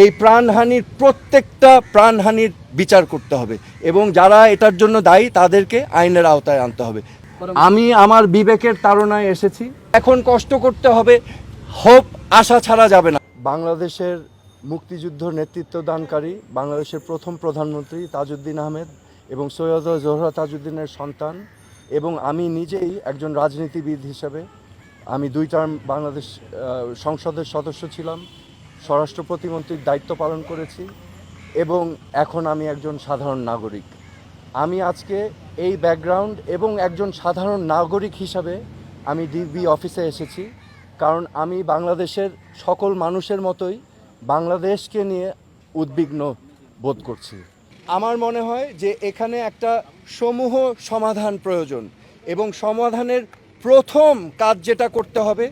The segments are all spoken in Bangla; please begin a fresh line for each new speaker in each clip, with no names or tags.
এই প্রাণহানির প্রত্যেকটা প্রাণহানির বিচার করতে হবে এবং যারা এটার জন্য দায়ী তাদেরকে আইনের আওতায় আনতে হবে। আমি আমার বিবেকের তাড়নায় এসেছি। এখন কষ্ট করতে হবে, হোপ, আশা ছাড়া যাবে না। বাংলাদেশের মুক্তিযুদ্ধ নেতৃত্ব দানকারী, বাংলাদেশের প্রথম প্রধানমন্ত্রী তাজউদ্দিন আহমেদ এবং সৈয়দ জোহরা তাজউদ্দিনের সন্তান এবং আমি নিজেই একজন রাজনীতিবিদ হিসেবে আমি দুই টার্ম বাংলাদেশ সংসদের সদস্য ছিলাম। স্বরাষ্ট্র প্রতিমন্ত্রীর দায়িত্ব পালন করেছি এবং এখন আমি একজন সাধারণ নাগরিক। আমি আজকে এই ব্যাকগ্রাউন্ড এবং একজন সাধারণ নাগরিক হিসাবে আমি ডিবি অফিসে এসেছি, কারণ আমি বাংলাদেশের সকল মানুষের মতোই বাংলাদেশকে নিয়ে উদ্বিগ্ন বোধ করছি। আমার মনে হয় যে এখানে একটা সমূহ সমাধান প্রয়োজন এবং সমাধানের প্রথম কাজ যেটা করতে হবে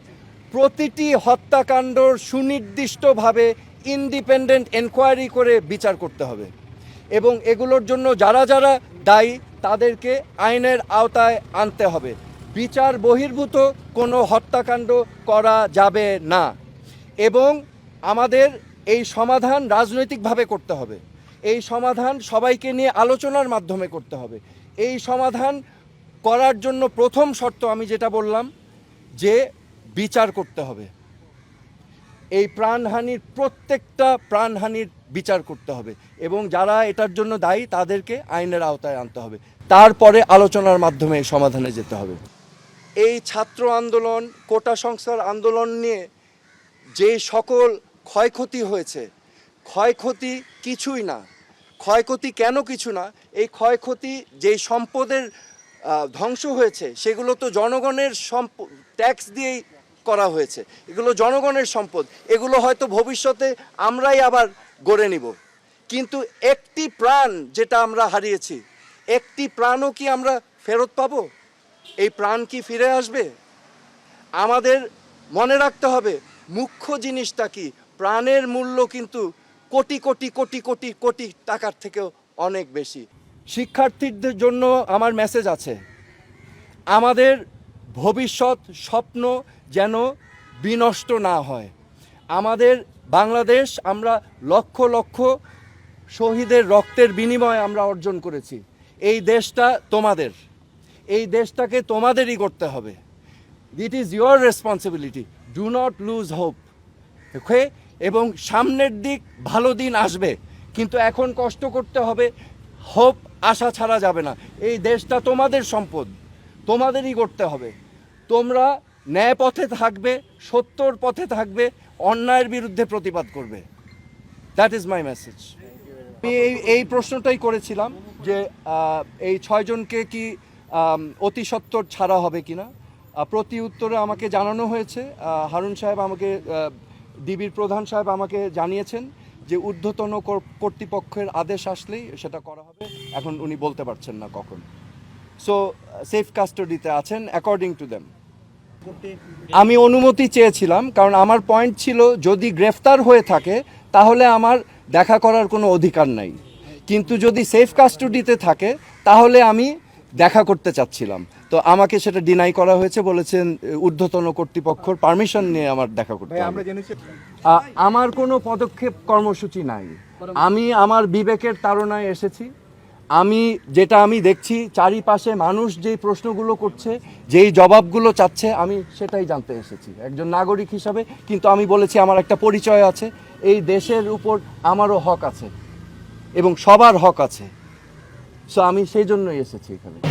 প্রতিটি হত্যাকাণ্ডর সুনির্দিষ্টভাবে ইন্ডিপেন্ডেন্ট এনকোয়ারি করে বিচার করতে হবে। এবং এগুলোর জন্য যারা যারা দায়ী, তাদেরকে আইনের আওতায় আনতে হবে। বিচার বহির্ভূত কোনো হত্যাকাণ্ড করা যাবে না। এবং আমাদের এই সমাধান রাজনৈতিকভাবে করতে হবে। এই সমাধান সবাইকে নিয়ে আলোচনার মাধ্যমে করতে হবে। এই সমাধান করার জন্য প্রথম শর্ত আমি যেটা বললাম, যে বিচার করতে হবে। এই প্রাণহানির প্রত্যেকটা প্রাণহানির বিচার করতে হবে এবং যারা এটার জন্য দায়ী তাদেরকে আইনের আওতায় আনতে হবে। তারপরে আলোচনার মাধ্যমে সমাধানে যেতে হবে। এই ছাত্র আন্দোলন, কোটা সংস্কার আন্দোলন নিয়ে যে সকল ক্ষয়ক্ষতি হয়েছে, ক্ষয়ক্ষতি কিছুই না। ক্ষয়ক্ষতি কেন কিছু না? এই ক্ষয়ক্ষতি যেই সম্পদের ধ্বংস হয়েছে সেগুলো তো জনগণের সম্প ট্যাক্স দিয়েই করা হয়েছে। এগুলো জনগণের সম্পদ। এগুলো হয়তো ভবিষ্যতে আমরাই আবার গড়ে নিব। কিন্তু একটি প্রাণ যেটা আমরা হারিয়েছি, একটি প্রাণও কি আমরা ফেরত পাব? এই প্রাণ কি ফিরে আসবে? আমাদের মনে রাখতে হবে, মুখ্য জিনিসটা কি? প্রাণের মূল্য কিন্তু কোটি কোটি কোটি কোটি কোটি টাকার থেকেও অনেক বেশি। শিক্ষার্থীদের জন্য আমার মেসেজ আছে। আমাদের ভবিষ্যৎ স্বপ্ন যেন বিনষ্ট না হয়। আমাদের বাংলাদেশ আমরা লক্ষ লক্ষ শহীদের রক্তের বিনিময়ে আমরা অর্জন করেছি। এই দেশটা তোমাদের। এই দেশটাকে তোমাদেরই করতে হবে। It is your responsibility do not lose hope okay এবং সামনের দিক ভালো দিন আসবে। কিন্তু এখন কষ্ট করতে হবে। হোপ আশা ছাড়া যাবে না। এই দেশটা তোমাদের সম্পদ। তোমাদেরই করতে হবে। তোমরা ন্যায় পথে থাকবে সত্যর পথে থাকবে অন্যায়ের বিরুদ্ধে প্রতিবাদ করবে। দ্যাট ইজ মাই মেসেজ আমি এই এই প্রশ্নটাই করেছিলাম যে এই ছয়জনকে কি অতি সত্বর ছাড়া হবে কিনা? আহ, প্রতি উত্তরে আমাকে জানানো হয়েছে হারুন সাহেব আমাকে ডিবির প্রধান সাহেব আমাকে জানিয়েছেন যে ঊর্ধ্বতন কর্তৃপক্ষের আদেশ আসলেই সেটা করা হবে। এখন উনি বলতে পারছেন না কখন। সো সেফ কাস্টডিতে আছেন অ্যাকর্ডিং টু দেম আমি অনুমতি চেয়েছিলাম কারণ আমার পয়েন্ট ছিল যদি গ্রেফতার হয়ে থাকে তাহলে আমার দেখা করার কোনো অধিকার নাই। কিন্তু যদি সেফ কাস্টডিতে থাকে তাহলে আমি দেখা করতে চাচ্ছিলাম। তো আমাকে সেটা ডিনাই করা হয়েছে বলেছেন ঊর্ধ্বতন কর্তৃপক্ষর পারমিশন নিয়ে আমার দেখা করতে আমার কোনো পদক্ষেপ কর্মসূচি নাই। আমি আমার বিবেকের তাড়নায় এসেছি। আমি, যেটা আমি দেখছি, চারিপাশে মানুষ যেই প্রশ্নগুলো করছে, যেই জবাবগুলো চাচ্ছে, আমি সেটাই জানতে এসেছি। একজন নাগরিক হিসাবে, কিন্তু আমি বলেছি আমার একটা পরিচয় আছে, এই দেশের উপর আমারও হক আছে এবং সবার হক আছে। সো আমি সেই জন্যই এসেছি এখানে।